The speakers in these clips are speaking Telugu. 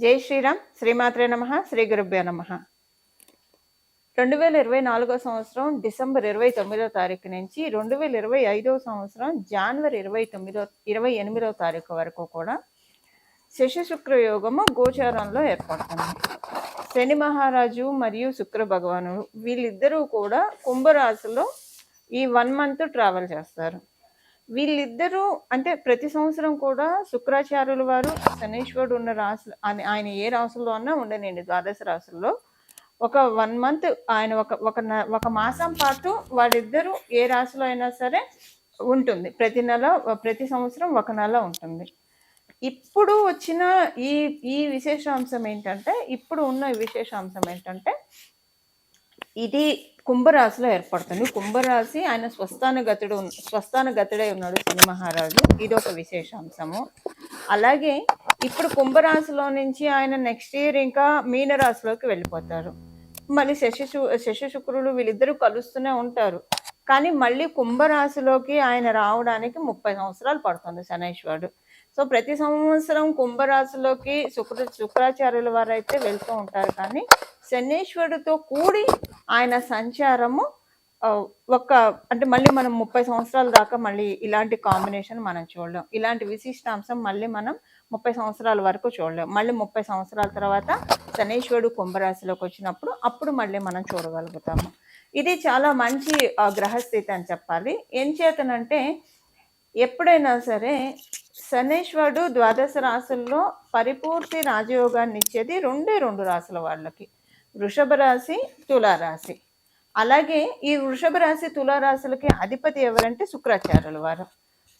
జై శ్రీరామ్. శ్రీమాత్రే నమ. శ్రీ గురుభ్యో నమ. రెండు వేల ఇరవై నాలుగో సంవత్సరం డిసెంబర్ ఇరవై తొమ్మిదో తారీఖు నుంచి రెండు వేల ఇరవై ఐదో సంవత్సరం జనవరి ఇరవై తొమ్మిదో ఇరవై ఎనిమిదో తారీఖు వరకు కూడా శశిశుక్ర యోగము గోచారంలో ఏర్పడుతుంది. శని మహారాజు మరియు శుక్ర భగవాను వీళ్ళిద్దరూ కూడా కుంభరాశిలో ఈ వన్ మంత్ ట్రావెల్ చేస్తారు. వీళ్ళిద్దరూ అంటే ప్రతి సంవత్సరం కూడా శుక్రాచార్యుల వారు శనీశ్వరుడు ఉన్న రాశులు ఆయన ఏ రాశుల్లో అన్నా ఉండనండి ద్వాదశ రాశుల్లో. ఒక వన్ మంత్ ఆయన ఒక ఒక న- ఒక మాసం పాటు వాళ్ళిద్దరూ ఏ రాశిలో అయినా సరే ఉంటుంది. ప్రతి నెల ప్రతి సంవత్సరం ఒక నెల ఉంటుంది. ఇప్పుడు వచ్చిన ఈ ఈ విశేషాంశం ఏంటంటే ఇప్పుడు ఉన్న విశేషాంశం ఏంటంటే ఇది కుంభరాశిలో ఏర్పడుతుంది. కుంభరాశి ఆయన స్వస్థాన గతుడు స్వస్థాన గతుడై ఉన్నాడు శని మహారాజు. ఇది ఒక విశేషాంశము. అలాగే ఇప్పుడు కుంభరాశిలో నుంచి ఆయన నెక్స్ట్ ఇయర్ ఇంకా మీనరాశిలోకి వెళ్ళిపోతారు. మళ్ళీ శశి శశి శుక్రులు వీళ్ళిద్దరూ కలుస్తూనే ఉంటారు. కానీ మళ్ళీ కుంభరాశిలోకి ఆయన రావడానికి ముప్పై సంవత్సరాలు పడుతుంది శనైశ్వరుడు. సో ప్రతి సంవత్సరం కుంభరాశిలోకి శుక్ర శుక్రాచార్యుల వారు అయితే వెళ్తూ ఉంటారు. కానీ శనీశ్వరుడితో కూడి ఆయన సంచారము ఒక అంటే మళ్ళీ మనం ముప్పై సంవత్సరాల దాకా మళ్ళీ ఇలాంటి కాంబినేషన్ మనం చూడలేం. ఇలాంటి విశిష్టాంశం మళ్ళీ మనం ముప్పై సంవత్సరాల వరకు చూడలేం. మళ్ళీ ముప్పై సంవత్సరాల తర్వాత శనీశ్వరుడు కుంభరాశిలోకి వచ్చినప్పుడు అప్పుడు మళ్ళీ మనం చూడగలుగుతాము. ఇది చాలా మంచి గ్రహస్థితి అని చెప్పాలి. ఏం చేతనంటే ఎప్పుడైనా సరే శనేశ్వరుడు ద్వాదశ రాశుల్లో పరిపూర్తి రాజయోగాన్ని ఇచ్చేది రెండే రెండు రాశుల వాళ్ళకి. వృషభ రాశి తులారాశి. అలాగే ఈ వృషభ రాశి తులారాశులకి అధిపతి ఎవరంటే శుక్రాచార్యుల వారు.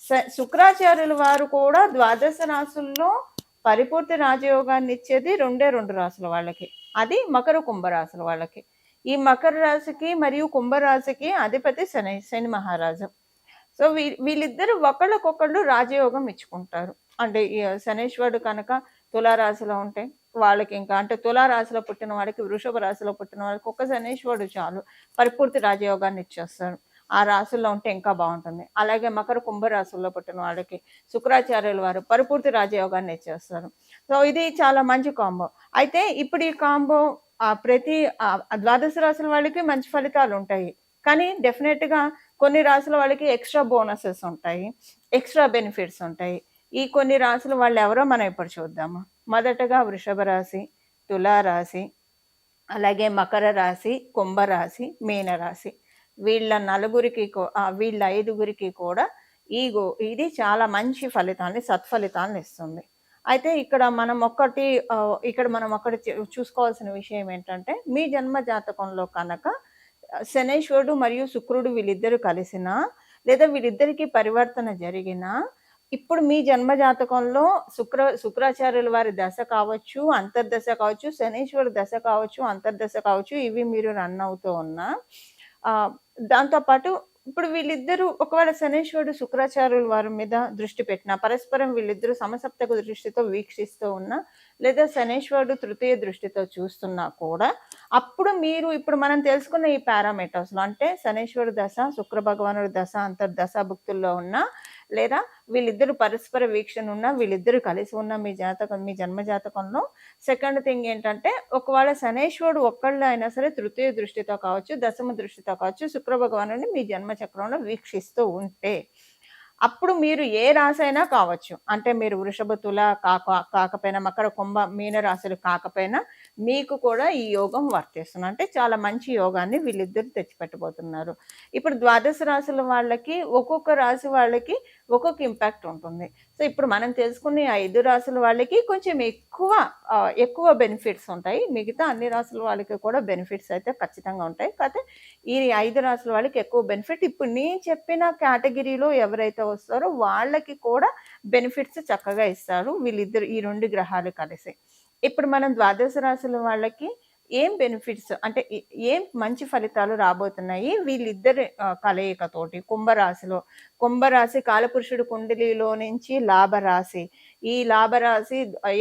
స- శుక్రాచార్యుల వారు కూడా ద్వాదశ రాసుల్లో పరిపూర్తి రాజయోగాన్ని ఇచ్చేది రెండే రెండు రాశుల వాళ్ళకి. అది మకర కుంభరాశుల వాళ్ళకి. ఈ మకర రాశికి మరియు కుంభరాశికి అధిపతి శని శని మహారాజు. సో వీ వీళ్ళిద్దరు ఒకళ్ళకొకళ్ళు రాజయోగం ఇచ్చుకుంటారు. అంటే ఈ శనేశ్వరుడు కనుక తులారాశిలో ఉంటే వాళ్ళకి ఇంకా అంటే తులారాశిలో పుట్టిన వాడికి వృషభ రాశిలో పుట్టిన వాళ్ళకి ఒక్క శనేశ్వరుడు చాలు. పరిపూర్తి రాజయోగాన్ని ఇచ్చేస్తారు. ఆ రాశుల్లో ఉంటే ఇంకా బాగుంటుంది. అలాగే మకర కుంభ రాశుల్లో పుట్టిన వాళ్ళకి శుక్రాచార్యుల వారు పరిపూర్తి రాజయోగాన్ని ఇచ్చేస్తారు. సో ఇది చాలా మంచి కాంబో. అయితే ఇప్పుడు ఈ కాంబో ప్రతి ద్వాదశ రాశుల వాళ్ళకి మంచి ఫలితాలు ఉంటాయి. కానీ డెఫినెట్గా కొన్ని రాశుల వాళ్ళకి ఎక్స్ట్రా బోనసెస్ ఉంటాయి ఎక్స్ట్రా బెనిఫిట్స్ ఉంటాయి. ఈ కొన్ని రాసులు వాళ్ళు ఎవరో మనం ఇప్పుడు చూద్దాము. మొదటగా వృషభ రాశి తులారాశి అలాగే మకర రాశి కుంభరాశి మీనరాశి వీళ్ళ నలుగురికి వీళ్ళ ఐదుగురికి కూడా ఈ గో ఇది చాలా మంచి ఫలితాన్ని సత్ఫలితాన్ని ఇస్తుంది. అయితే ఇక్కడ మనం ఒక్కటి ఇక్కడ మనం ఒకటి చూ- చూసుకోవాల్సిన విషయం ఏంటంటే మీ జన్మ జాతకంలో కనుక శనైశ్వరుడు మరియు శుక్రుడు వీళ్ళిద్దరూ కలిసినా లేదా వీళ్ళిద్దరికీ పరివర్తన జరిగినా ఇప్పుడు మీ జన్మ జాతకంలో శుక్ర శుక్రాచార్యుల వారి దశ కావచ్చు అంతర్దశ కావచ్చు శనీశ్వరు దశ కావచ్చు అంతర్దశ కావచ్చు ఇవి మీరు రన్ అవుతూ ఉన్నా. దాంతోపాటు ఇప్పుడు వీళ్ళిద్దరూ ఒకవేళ శనేశ్వరుడు శుక్రాచార్యుల వారి మీద దృష్టి పెట్టినా పరస్పరం వీళ్ళిద్దరూ సమసప్తక దృష్టితో వీక్షిస్తూ ఉన్నా లేదా శనేశ్వరుడు తృతీయ దృష్టితో చూస్తున్నా కూడా అప్పుడు మీరు ఇప్పుడు మనం తెలుసుకున్న ఈ పారామీటర్స్లో అంటే శనీశ్వరుడు దశ శుక్ర భగవానుడు దశ అంతర్దశ భుక్తుల్లో ఉన్న లేదా వీళ్ళిద్దరు పరస్పర వీక్షణ ఉన్న వీళ్ళిద్దరు కలిసి ఉన్న మీ జాతకం మీ జన్మ జాతకంలో. సెకండ్ థింగ్ ఏంటంటే ఒకవేళ శనేశ్వరుడు ఒక్కళ్ళు అయినా సరే తృతీయ దృష్టితో కావచ్చు దశమ దృష్టితో కావచ్చు శుక్ర భగవానుని మీ జన్మ చక్రంలో వీక్షిస్తూ ఉంటే అప్పుడు మీరు ఏ రాశి అయినా కావచ్చు. అంటే మీరు వృషభ తుల కాక కాకపోయినా మకర కుంభ మీన రాశులు కాకపోయినా మీకు కూడా ఈ యోగం వర్తిస్తుంది అంటే చాలా మంచి యోగాన్ని వీళ్ళిద్దరు తెచ్చిపెట్టబోతున్నారు. ఇప్పుడు ద్వాదశ రాశుల వాళ్ళకి ఒక్కొక్క రాశి వాళ్ళకి ఒక్కొక్క ఇంపాక్ట్ ఉంటుంది. సో ఇప్పుడు మనం తెలుసుకున్న ఐదు రాశుల వాళ్ళకి కొంచెం ఎక్కువ ఎక్కువ బెనిఫిట్స్ ఉంటాయి. మిగతా అన్ని రాశుల వాళ్ళకి కూడా బెనిఫిట్స్ అయితే ఖచ్చితంగా ఉంటాయి. కాకపోతే ఈ ఐదు రాశుల వాళ్ళకి ఎక్కువ బెనిఫిట్ ఇప్పుడు నేను చెప్పిన కేటగిరీలో ఎవరైతే వస్తారో వాళ్ళకి కూడా బెనిఫిట్స్ చక్కగా ఇస్తారు. వీళ్ళిద్దరు ఈ రెండు గ్రహాలు కలిసి. ఇప్పుడు మనం ద్వాదశ రాశుల వాళ్ళకి ఏం బెనిఫిట్స్ అంటే ఏం మంచి ఫలితాలు రాబోతున్నాయి? వీళ్ళిద్దరి కలయికతోటి కుంభరాశిలో కుంభరాశి కాలపురుషుడు కుండలిలో నుంచి లాభరాశి. ఈ లాభరాశి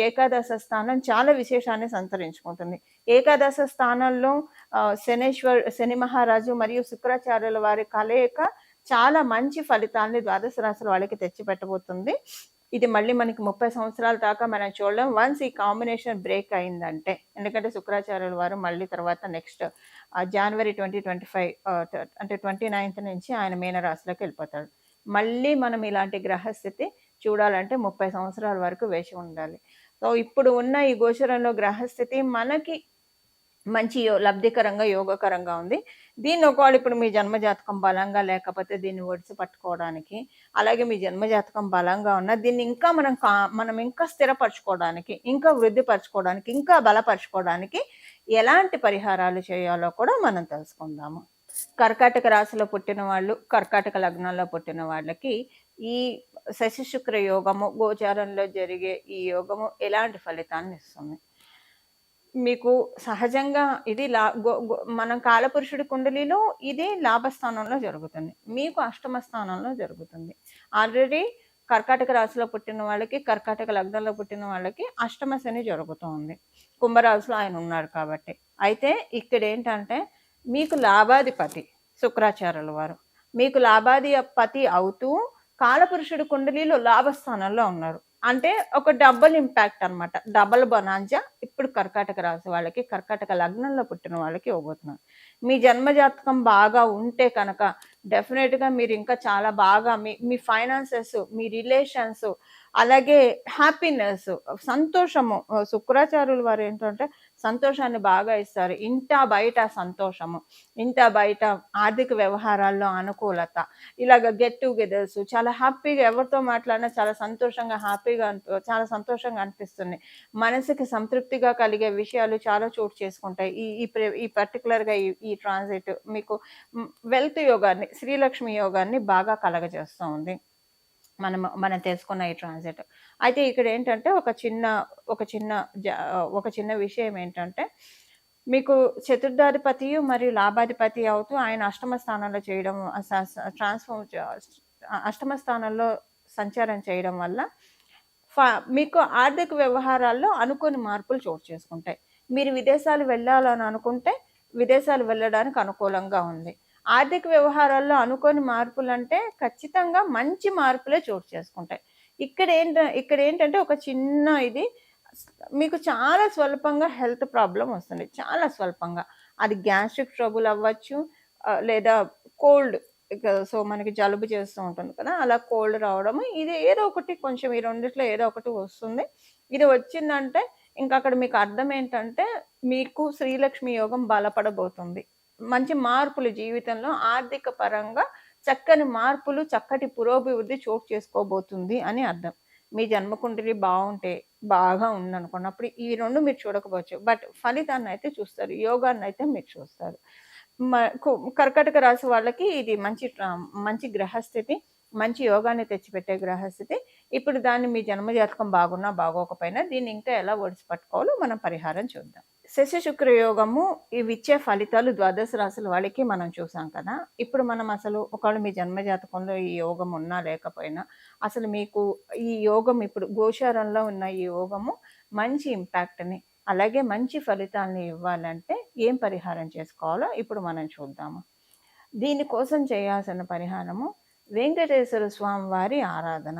ఏకాదశ స్థానం చాలా విశేషాన్ని సంతరించుకుంటుంది. ఏకాదశ స్థానంలో శనేశ్వర్ శని మహారాజు మరియు శుక్రాచార్యుల వారి కలయిక చాలా మంచి ఫలితాన్ని ద్వాదశ రాశుల వాళ్ళకి తెచ్చిపెట్టబోతుంది. ఇది మళ్ళీ మనకి ముప్పై సంవత్సరాల దాకా మనం చూడడం వన్స్ ఈ కాంబినేషన్ బ్రేక్ అయిందంటే ఎందుకంటే శుక్రాచార్యుల వారు మళ్ళీ తర్వాత next January twenty twenty five అంటే ట్వంటీ నైన్త్ నుంచి ఆయన మీనరాశిలోకి వెళ్ళిపోతాడు. మళ్ళీ మనం ఇలాంటి గ్రహస్థితి చూడాలంటే ముప్పై సంవత్సరాల వరకు వేసి ఉండాలి. సో ఇప్పుడు ఉన్న ఈ గోచరంలో గ్రహస్థితి మనకి మంచి యో లబ్ధికరంగా యోగకరంగా ఉంది. దీన్ని ఒకవేళ ఇప్పుడు మీ జన్మజాతకం బలంగా లేకపోతే దీన్ని ఒడిసి పట్టుకోవడానికి అలాగే మీ జన్మజాతకం బలంగా ఉన్న దీన్ని ఇంకా మనం కా మనం ఇంకా స్థిరపరచుకోవడానికి ఇంకా వృద్ధిపరచుకోవడానికి ఇంకా బలపరచుకోవడానికి ఎలాంటి పరిహారాలు చేయాలో కూడా మనం తెలుసుకుందాము. కర్కాటక రాశిలో పుట్టిన వాళ్ళు కర్కాటక లగ్నంలో పుట్టిన వాళ్ళకి ఈ శశిశుక్ర యోగము గోచారంలో జరిగే ఈ యోగము ఎలాంటి ఫలితాన్ని ఇస్తుంది? మీకు సహజంగా ఇది లా గో గో- మనం కాలపురుషుడి కుండలిలో ఇది లాభస్థానంలో జరుగుతుంది. మీకు అష్టమ స్థానంలో జరుగుతుంది. ఆల్రెడీ కర్కాటక రాశిలో పుట్టిన వాళ్ళకి కర్కాటక లగ్నంలో పుట్టిన వాళ్ళకి అష్టమ శని జరుగుతుంది కుంభరాశిలో ఆయన ఉన్నారు కాబట్టి. అయితే ఇక్కడ ఏంటంటే మీకు లాభాధిపతి శుక్రాచార్యుల వారు. మీకు లాభాధిపతి అవుతూ కాలపురుషుడి కుండలిలో లాభస్థానంలో ఉన్నారు. అంటే ఒక డబుల్ ఇంపాక్ట్ అన్నమాట. డబల్ బొనాంజా ఇప్పుడు కర్కాటక రాశి వాళ్ళకి కర్కాటక లగ్నంలో పుట్టిన వాళ్ళకి ఇవ్వబోతున్నాను మీ జన్మజాతకం బాగా ఉంటే కనుక డెఫినెట్గా మీరు ఇంకా చాలా బాగా మీ మీ ఫైనాన్సెస్ మీ రిలేషన్స్ అలాగే హ్యాపీనెస్ సంతోషము శుక్రాచార్యులు వారు ఏంటంటే సంతోషాన్ని బాగా ఇస్తారు. ఇంట బయట సంతోషము ఇంట బయట ఆర్థిక వ్యవహారాల్లో అనుకూలత ఇలాగ గెట్ టుగెదర్స్ చాలా హ్యాపీగా ఎవరితో మాట్లాడినా చాలా సంతోషంగా హ్యాపీగా చాలా సంతోషంగా అనిపిస్తుంది. మనసుకి సంతృప్తిగా కలిగే విషయాలు చాలా చోటు చేసుకుంటాయి. ఈ ఈ ప్ర- ఈ పర్టికులర్గా ఈ ఈ ట్రాన్సిట్ మీకు వెల్త్ యోగాన్ని శ్రీలక్ష్మి యోగాన్ని బాగా కలగజేస్తూ ఉంది మనం మనం తెలుసుకున్న ఈ ట్రాన్సిట్ అయితే ఇక్కడ ఏంటంటే ఒక చిన్న ఒక చిన్న జ- ఒక చిన్న విషయం ఏంటంటే మీకు చతుర్థాధిపతి మరియు లాభాధిపతి అవుతూ ఆయన అష్టమ స్థానంలో చేయడం ట్రాన్స్ఫార్మ్ అష్టమ స్థానంలో సంచారం చేయడం వల్ల మీకు ఆర్థిక వ్యవహారాల్లో అనుకోని మార్పులు చోటు చేసుకుంటాయి. మీరు విదేశాలు వెళ్ళాలని అనుకుంటే విదేశాలు వెళ్ళడానికి అనుకూలంగా ఉంది. ఆర్థిక వ్యవహారాల్లో అనుకోని మార్పులు అంటే ఖచ్చితంగా మంచి మార్పులే చోటు చేసుకుంటాయి. ఇక్కడ ఏంట ఇక్కడ ఏంటంటే ఒక చిన్న ఇది మీకు చాలా స్వల్పంగా హెల్త్ ప్రాబ్లం వస్తుంది. చాలా స్వల్పంగా. అది గ్యాస్ట్రిక్ ట్రబుల్ అవ్వచ్చు లేదా కోల్డ్ సో మనకి జలుబు చేస్తూ ఉంటుంది కదా అలా కోల్డ్ రావడం ఇది ఏదో ఒకటి కొంచెం ఈ రెండిట్లో ఏదో ఒకటి వస్తుంది. ఇది వచ్చిందంటే ఇంకా అక్కడ మీకు అర్థం ఏంటంటే మీకు శ్రీలక్ష్మి యోగం బలపడబోతుంది. మంచి మార్పులు జీవితంలో ఆర్థిక పరంగా చక్కని మార్పులు చక్కటి పురోభివృద్ధి చోటు చేసుకోబోతుంది అని అర్థం. మీ జన్మకుండలి బాగుంటే బాగా ఉందనుకున్నప్పుడు ఈ రెండు మీరు చూడకపోవచ్చు. బట్ ఫలితాన్ని అయితే చూస్తారు యోగాన్ని అయితే మీరు చూస్తారు. మ- రాశి వాళ్ళకి ఇది మంచి మంచి గ్రహస్థితి మంచి యోగాన్ని తెచ్చిపెట్టే గ్రహస్థితి. ఇప్పుడు దాన్ని మీ జన్మజాతకం బాగున్నా బాగోకపోయినా దీన్ని ఇంకా ఎలా ఒడిసి పట్టుకోవాలో మనం పరిహారం చూద్దాం. శశి శుక్రయోగము ఇవి ఇచ్చే ఫలితాలు ద్వాదశ రాశుల వాళ్ళకి మనం చూసాం కదా. ఇప్పుడు మనం అసలు ఒకవేళ మీ జన్మజాతకంలో ఈ యోగం ఉన్నా లేకపోయినా అసలు మీకు ఈ యోగం ఇప్పుడు గోచారంలో ఉన్న ఈ యోగము మంచి ఇంపాక్ట్ని అలాగే మంచి ఫలితాలని ఇవ్వాలంటే ఏం పరిహారం చేసుకోవాలో ఇప్పుడు మనం చూద్దాము. దీనికోసం చేయాల్సిన పరిహారము వెంకటేశ్వర స్వామి వారి ఆరాధన.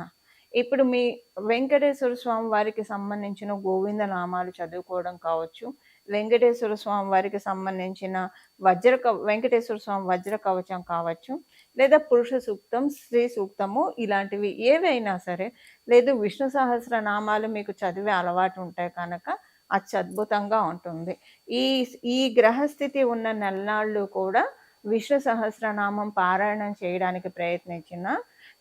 ఇప్పుడు మీ వెంకటేశ్వర స్వామి వారికి సంబంధించిన గోవింద నామాలు చదువుకోవడం కావచ్చు వెంకటేశ్వర స్వామి వారికి సంబంధించిన వజ్ర వెంకటేశ్వర స్వామి వజ్ర కవచం కావచ్చు లేదా పురుష సూక్తం స్త్రీ సూక్తము ఇలాంటివి ఏవైనా సరే లేదు విష్ణు సహస్ర నామాలు మీకు చదివే అలవాటు ఉంటాయి కనుక అత్యద్భుతంగా ఉంటుంది. ఈ ఈ గ్రహస్థితి ఉన్న నెలనాళ్ళు కూడా విష్ణు సహస్రనామం పారాయణం చేయడానికి ప్రయత్నించిన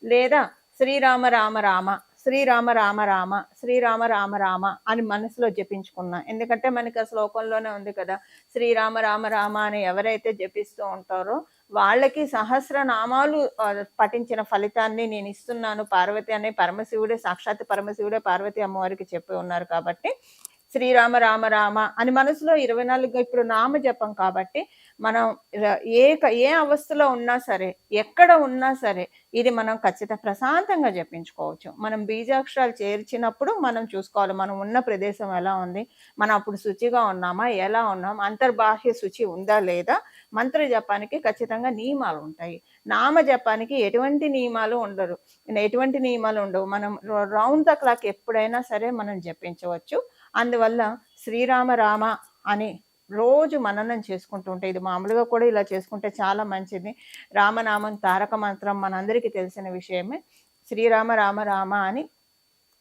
లేదా శ్రీరామ రామ రామ శ్రీరామ రామ రామ శ్రీరామ రామ రామ అని మనసులో జపించుకున్నా. ఎందుకంటే మనకి ఆ శ్లోకంలోనే ఉంది కదా శ్రీరామ రామ రామ అని ఎవరైతే జపిస్తూ ఉంటారో వాళ్ళకి సహస్రనామాలు పఠించిన ఫలితాన్ని నేను ఇస్తున్నాను. పార్వతి అనే పరమశివుడే సాక్షాత్ పరమశివుడే పార్వతి అమ్మవారికి చెప్పి ఉన్నారు కాబట్టి శ్రీరామ రామ రామ అని మనసులో ఇరవై నాలుగు ఇప్పుడు నామ జపం కాబట్టి మనం ఏ క- ఏ అవస్థలో ఉన్నా సరే ఎక్కడ ఉన్నా సరే ఇది మనం ఖచ్చితంగా ప్రశాంతంగా జపించుకోవచ్చు. మనం బీజాక్షరాలు చేర్చినప్పుడు మనం చూసుకోవాలి. మనం ఉన్న ప్రదేశం ఎలా ఉంది? మనం అప్పుడు శుచిగా ఉన్నామా? ఎలా ఉన్నాం? అంతర్బాహ్య శుచి ఉందా లేదా? మంత్ర జపానికి ఖచ్చితంగా నియమాలు ఉంటాయి. నామ జపానికి ఎటువంటి నియమాలు ఉండరు. ఎటువంటి నియమాలు ఉండవు. మనం రౌండ్ ద క్లాక్ ఎప్పుడైనా సరే మనం జపించవచ్చు. అందువల్ల శ్రీరామ రామ అని రోజు మననం చేసుకుంటూ ఉంటే ఇది మామూలుగా కూడా ఇలా చేసుకుంటే చాలా మంచిది. రామనామం తారక మంత్రం మనందరికీ తెలిసిన విషయమే. శ్రీరామ రామ రామ అని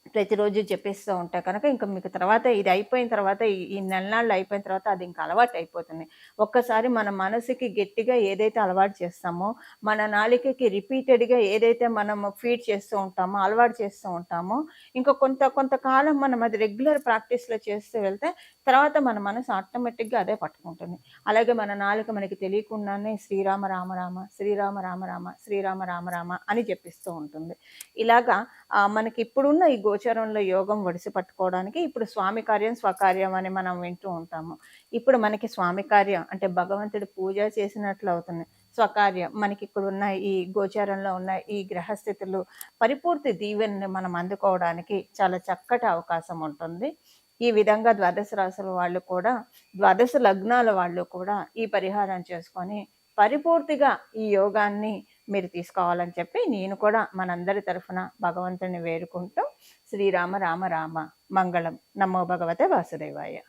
ప్రతిరోజు చెప్పేస్తూ ఉంటా. కనుక ఇంకా మీకు తర్వాత ఇది అయిపోయిన తర్వాత ఈ- నెల నాళ్ళు అయిపోయిన తర్వాత అది ఇంకా అలవాటు అయిపోతుంది. ఒక్కసారి మన మనసుకి గట్టిగా ఏదైతే అలవాటు చేస్తామో మన నాలికకి రిపీటెడ్గా ఏదైతే మనం ఫీడ్ చేస్తూ ఉంటామో అలవాటు చేస్తూ ఉంటామో ఇంకా కొంత కొంతకాలం మనం అది రెగ్యులర్ ప్రాక్టీస్లో చేస్తూ వెళ్తే తర్వాత మన మనసు ఆటోమేటిక్గా అదే పట్టుకుంటుంది. అలాగే మన నాలుక మనకి తెలియకుండానే శ్రీరామ రామ రామ శ్రీరామ రామ రామ శ్రీరామ రామ రామ అని చెప్పిస్తూ ఉంటుంది. ఇలాగా మనకి ఇప్పుడున్న ఈ గో గోచరంలో యోగం ఒడిసి పట్టుకోవడానికి ఇప్పుడు స్వామి కార్యం స్వకార్యం అని మనం వింటూ ఉంటాము. ఇప్పుడు మనకి స్వామి కార్యం అంటే భగవంతుడి పూజ చేసినట్లు అవుతుంది. స్వకార్యం మనకి ఇక్కడ ఉన్న ఈ గోచారంలో ఉన్న ఈ గ్రహస్థితులు పరిపూర్తి దీవెనని మనం అందుకోవడానికి చాలా చక్కటి అవకాశం ఉంటుంది. ఈ విధంగా ద్వాదశ రాశుల వాళ్ళు కూడా ద్వాదశ లగ్నాల వాళ్ళు కూడా ఈ పరిహారం చేసుకొని పరిపూర్తిగా ఈ యోగాన్ని మీరు తీసుకోవాలని చెప్పి నేను కూడా మనందరి తరఫున భగవంతుని వేడుకుంటూ శ్రీరామ రామ రామ మంగళం. నమో భగవతే వాసుదేవాయ.